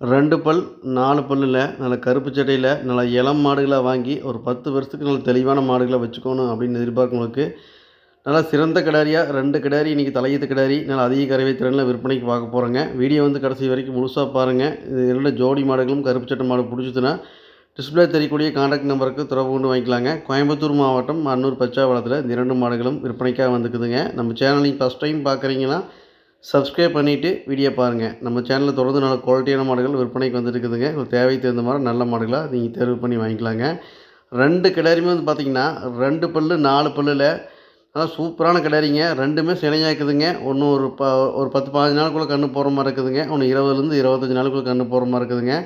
ரெண்டு பல் நாலு பல்லில் நல்ல கருப்பு சட்டையில் நல்ல இளம் மாடுகளாக வாங்கி ஒரு பத்து வருஷத்துக்கு நல்ல தெளிவான மாடுகளை வச்சுக்கணும் அப்படின்னு எதிர்பார்க்கவங்களுக்கு நல்லா சிறந்த கிடாரியாக ரெண்டு கிடாரி இன்றைக்கி தலையீத்து கிடாரி நல்லா அதிக கறவை திறனில் விற்பனைக்கு பார்க்க போகிறோங்க வீடியோ வந்து கடைசி வரைக்கும் முழுசாக பாருங்கள் இது இரண்டு ஜோடி மாடுகளும் கருப்பு சட்டை மாடு பிடிச்சதுன்னா டிஸ்பிளே தெரியக்கூடிய காண்டாக்ட் நம்பருக்கு தொடர்பு கொண்டு வாங்கிக்கலாங்க. கோயம்புத்தூர் மாவட்டம் அன்னூர் பச்சாவளத்தில் இந்த இரண்டு மாடுகளும் விற்பனைக்காக வந்துக்குதுங்க. நம்ம சேனலையும் ஃபஸ்ட் டைம் பார்க்குறீங்கன்னா சப்ஸ்கிரைப் பண்ணிவிட்டு வீடியோ பாருங்கள் நம்ம சேனலில் தொடர்ந்து நல்ல குவாலிட்டியான மாடுகள் விற்பனைக்கு வந்துருக்குதுங்க. உங்களுக்கு தேவைக்கு தகுந்த மாதிரி நல்ல மாடுகளாக நீங்கள் தேர்வு பண்ணி வாங்கிக்கலாங்க. ரெண்டு கிடாரியுமே வந்து பார்த்திங்கன்னா ரெண்டு பல்லு நாலு பல்லில் நல்லா சூப்பரான கிடாரிங்க. ரெண்டுமே சினையாக இருக்குதுங்க ஒன்று ஒரு ப ஒரு பத்து பதினஞ்சு நாளுக்குள்ளே கன்று போகிற மாதிரி இருக்குதுங்க. ஒன்று இருபதுலேருந்து இருபத்தஞ்சி நாளுக்குள்ளே கன்று போகிற மாதிரி இருக்குதுங்க.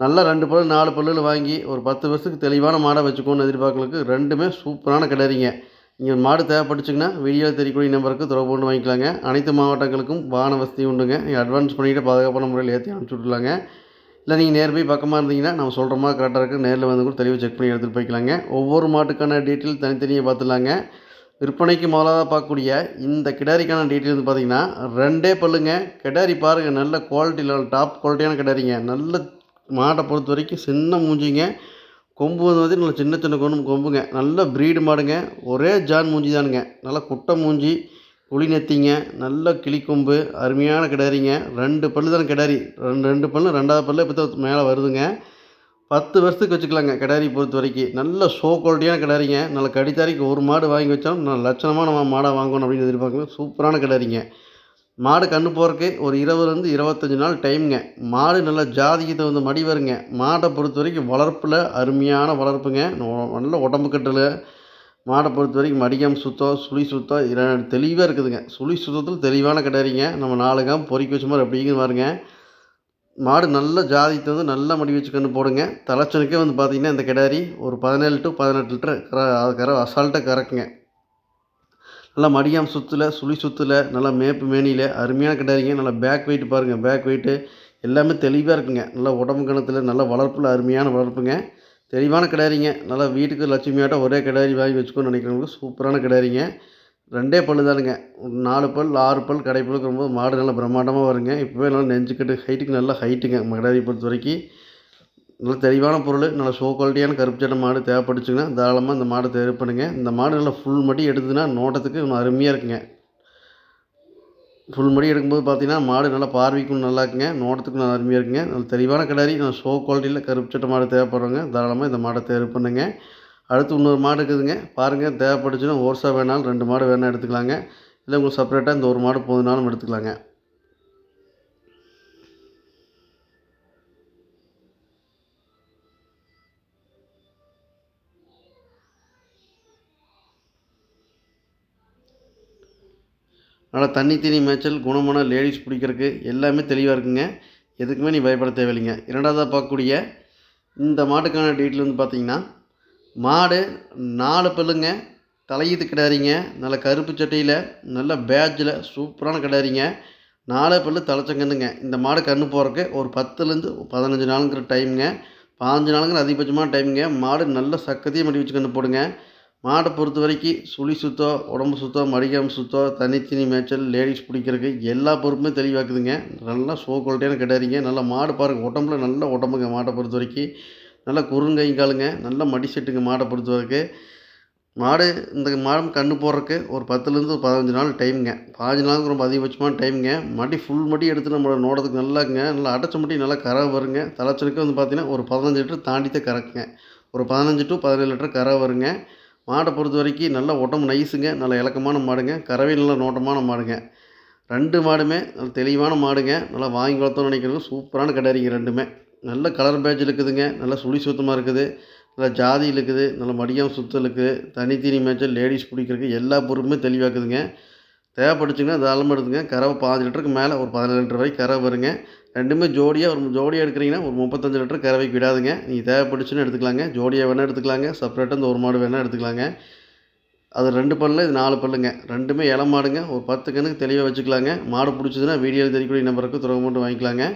நல்லா ரெண்டு பல்லு நாலு பல்லில் வாங்கி ஒரு பத்து வருஷத்துக்கு தெளிவான மாடை வச்சுக்கோன்னு எதிர்பார்க்கலுக்கு ரெண்டுமே சூப்பரான கிடாரிங்க. நீங்கள் மாடு தேவைப்பட்டுச்சுங்கன்னா வீடியோவில் தெரியக்கூடிய நம்பருக்கு தொடர்பு கொண்டு வாங்கிக்கலாங்க. அனைத்து மாவட்டங்களுக்கும் வாகன வசதி உண்டுங்க. நீங்கள் அட்வான்ஸ் பண்ணிவிட்டு பாதுகாப்பான முறையில் ஏற்றி அனுப்பிச்சி விட்ருலாங்க இல்லை நீங்கள் நேர் போய் பக்கமாக இருந்தீங்கன்னா நம்ம சொல்கிற மாதிரி கரெக்டாக இருக்குது நேரில் வந்து கூட தெளிவாக செக் பண்ணி எடுத்துகிட்டு போய்க்கலாங்க. ஒவ்வொரு மாட்டுக்கான டீட்டெயில் தனித்தனியாக பார்த்துலாங்க விற்பனைக்கு முதலாக பார்க்கக்கூடிய இந்த கிடாரிக்கான டீட்டெயில் வந்து பார்த்தீங்கன்னா ரெண்டே பல்லுங்க. கிடாரி பாருங்கள் நல்ல குவாலிட்டியில் டாப் குவாலிட்டியான கிடாரிங்க. நல்ல மாட்டை பொறுத்த வரைக்கும் சின்ன மூஞ்சிங்க. கொம்பு வந்து நல்ல சின்ன சின்ன கொம்பு கொம்புங்க. நல்ல ப்ரீடு மாடுங்க. ஒரே ஜான் மூஞ்சி தானுங்க. நல்லா குட்டை மூஞ்சி குழி நெத்திங்க நல்ல கிளிக்கொம்பு அருமையான கிடாரிங்க. ரெண்டு பல்லு தானே கிடாரி. ரெண்டு ரெண்டு பல்லு ரெண்டாவது பல்லு இப்போ தான் மேலே வருதுங்க. பத்து வருஷத்துக்கு வச்சுக்கலாங்க கிடாரி பொறுத்த வரைக்கும். நல்ல ஷோ குவாலிட்டியான கிடாரிங்க. நல்ல கடித்தாரிக்கு ஒரு மாடு வாங்கி வச்சாலும் நல்ல லட்சணமான மாடாக வாங்கணும் அப்படின்னு எதிர்பார்க்கணும் சூப்பரான கிடாரிங்க. மாடு கன்று போகிறக்கு ஒரு இருபதுலேருந்து இருபத்தஞ்சி நாள் டைமுங்க. மாடு நல்லா ஜாதிக்கு தகுந்த மடி வருங்க. மாட்டை பொறுத்த வரைக்கும் வளர்ப்பில் அருமையான வளர்ப்புங்க. நல்ல உடம்பு கட்டில். மாடை பொறுத்த வரைக்கும் மடிக்காமல் சுத்தம் சுழி சுத்தம் தெளிவாக இருக்குதுங்க. சுழி சுத்தத்தில் தெளிவான கிடாரிங்க நம்ம நாலு காம் பொறிக்க வச்ச மாதிரி அப்படிங்கிற பாருங்க. மாடு நல்ல ஜாதி தந்து நல்லா மடி வச்சு கன்று போடுங்க. தலைச்சனுக்கே வந்து பார்த்திங்கன்னா இந்த கிடாரி ஒரு பதினேழு டு பதினெட்டு லிட்டர் கர கர அசால்ட்டாக கறக்குங்க. நல்லா மடியாம் சுத்தில் சுழி சுத்தில் நல்லா மேப்பு மேனியில் அருமையான கிடாரிங்க நல்லா பேக் வெயிட் பாருங்கள் பேக் வெயிட்டு எல்லாமே தெளிவாக இருக்குங்க. நல்லா உடம்பு கணத்தில் நல்லா வளர்ப்பில் அருமையான வளர்ப்புங்க. தெளிவான கிடாரிங்க நல்லா வீட்டுக்கு லட்சுமியாட்டம் ஒரே கிடாரி வாங்கி வச்சுக்கோன்னு நினைக்கிறவங்களுக்கு சூப்பரான கிடாரிங்க. ரெண்டே பல்லு தானுங்க. நாலு பல் ஆறு பல் கடை ரொம்ப மாடு நல்லா பிரம்மாண்டமாக வருங்க. இப்போவே நல்லா நெஞ்சுக்கிட்டு ஹைட்டுக்கு நல்லா ஹைட்டுங்க கிடாரி பொறுத்த வரைக்கும் நல்ல தெளிவான பொருள் நல்ல ஷோ குவாலிட்டியான கருப்பு சட்டை மாடு தேவைப்பட்டுச்சுங்கன்னா தாராளமாக இந்த மாடை தேர்வு பண்ணுங்கள் இந்த மாடு நல்லா ஃபுல் மடி எடுத்ததுன்னா நோட்டத்துக்கு இன்னும் அருமையாக இருக்குங்க. ஃபுல் மடி எடுக்கும்போது பார்த்தீங்கன்னா மாடு நல்லா பார்வைக்கும் நல்லா இருக்குங்க நோட்டத்துக்கும் நல்லா அருமையாக இருக்குங்க. நல்ல தெளிவான கிடாரி நல்ல ஷோ குவாலிட்டியில் கருப்பு சட்டை மாடு தேவைப்படுறவங்க தாராளமாக இந்த மாடை தேர்வு பண்ணுங்கள் அடுத்து இன்னொரு மாடு இருக்குதுங்க. பாருங்கள் தேவைப்பட்டுச்சுன்னா ஓர்ஸாக வேணாலும் ரெண்டு மாடு வேணால் எடுத்துக்கலாங்க. இல்லை உங்களுக்கு செப்பரேட்டாக இந்த ஒரு மாடு போதுனாலும் எடுத்துக்கலாங்க. நல்லா தண்ணி தீனி மேய்ச்சல் குணமான லேடிஸ் பிடிக்கிறதுக்கு எல்லாமே தெளிவாக இருக்குங்க. எதுக்குமே நீ பயப்பட தேவையில்லைங்க. இரண்டாவதாக பார்க்கக்கூடிய இந்த மாட்டுக்கான டீட்டெயில் வந்து பார்த்திங்கன்னா மாடு நாலு பல்லுங்க தலையீத்து கிடாரிங்க நல்ல கருப்பு சட்டையில் நல்ல பேட்சில் சூப்பரான கிடாரிங்க நாலு பல்லு தலைச்சங்கன்னுங்க. இந்த மாடு கன்று போகிறக்கு ஒரு பத்துலேருந்து பதினஞ்சு நாளுங்கிற டைமுங்க பாஞ்சு நாளுங்கிற அதிகபட்சமான டைமுங்க மாடு நல்ல சக்கத்தையும் மடி வச்சு கன்று போடுங்க. மாடை பொறுத்த வரைக்கும் சுழி சுத்தம் உடம்பு சுத்தம் மடிக்காம சுத்தம் தனித்தனி மேய்ச்சல் லேடிஸ் பிடிக்கிறதுக்கு எல்லா பொறுப்புமே தெளிவாக்குதுங்க. நல்லா சோ குவாலிட்டியான கிடாரிங்க நல்லா மாடு பாருங்கள் உடம்புல நல்ல உடம்புங்க மாட்டை பொறுத்த வரைக்கும். நல்லா குறுங்கைங்காலுங்க நல்ல மடி செட்டுங்க மாடை பொறுத்த வரைக்கும். மாடு இந்த மாடு கன்று போடுறதுக்கு ஒரு பத்துலேருந்து ஒரு பதினஞ்சு நாள் டைமுங்க. பதினஞ்சு நாளுக்கு ரொம்ப அதிகபட்சமான டைமுங்க. மடி ஃபுல் மடி எடுத்து நம்மளோட நோடத்துக்கு நல்லாங்க நல்லா அடைச்ச மட்டி நல்லா கரை வருங்க. தலைச்சலுக்கு வந்து பார்த்திங்கன்னா ஒரு பதினஞ்சு லிட்டர் தாண்டி தான் கறக்குங்க. ஒரு பதினஞ்சு டு பதினேழு லிட்டர் கரை வருங்க. மாடை பொறுத்த வரைக்கும் நல்லா உடம்பு நைஸுங்க நல்ல இலக்கமான மாடுங்க கறவை நல்ல நோட்டமான மாடுங்க. ரெண்டு மாடுமே நல்ல தெளிவான மாடுங்க நல்லா வாங்கி வளர்த்தோம்னு நினைக்கிறது சூப்பரான கிடாரிங்க ரெண்டுமே. நல்ல கலர் பேட்ச் இருக்குதுங்க நல்லா சுழி சுத்தமாக இருக்குது நல்லா ஜாதி இருக்குது நல்ல மடியம் சுத்தம் இருக்குது தனித்தனி மேய்ச்சல் லேடிஸ் பிடிக்கிறதுக்கு எல்லா பொருளுமே தெளிவாக்குதுங்க. தேவைப்படுச்சுங்கன்னா தாராளமாக எடுத்துங்க கறவை பாஞ்சு லிட்டருக்கு மேலே ஒரு பதினேழு லிட்டர் வரைக்கும் கறவை வருங்க. ரெண்டுமே ஜோடியாக ஒரு ஜோடியாக எடுக்கிறீங்கன்னா ஒரு முப்பத்தஞ்சு லிட்டர் கறவைக்கு விடாதுங்க நீங்கள் தேவைப்பட்டுச்சுன்னு எடுத்துக்கலாங்க. ஜோடியாக வேணால் எடுத்துக்கலாங்க. செப்பரேட்டாக இந்த ஒரு மாடு வேணால் எடுத்துக்கலாங்க. அது ரெண்டு பல்லு இது நாலு பல்லுங்க. ரெண்டுமே இளம் மாடுங்க. ஒரு பத்து கண்ணுக்கு தெளிவாக வச்சுக்கலாங்க. மாடு பிடிச்சதுன்னா வீடியோவில் தெரியக்கூடிய நம்பருக்கு துறவு மட்டும் வாங்கிக்கலாங்க.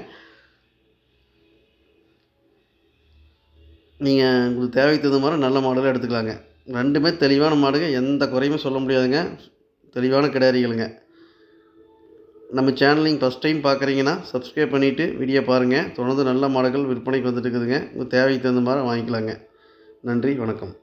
நீங்கள் உங்களுக்கு தேவைக்கு தகுந்த மாதிரி நல்ல மாடலாக எடுத்துக்கலாங்க. ரெண்டுமே தெளிவான மாடுங்க. எந்த குறையுமே சொல்ல முடியாதுங்க. தெளிவான கிடாரிகளுங்க. நம்ம சேனலிங் ஃபஸ்ட் டைம் பார்க்குறீங்கன்னா சப்ஸ்கிரைப் பண்ணிவிட்டு வீடியோ பாருங்கள் தொடர்ந்து நல்ல மாடல்கள் விற்பனைக்கு வந்துட்டு இருக்குதுங்க. உங்கள் தேவைக்கு தகுந்த மாதிரி வாங்கிக்கலாங்க. நன்றி வணக்கம்.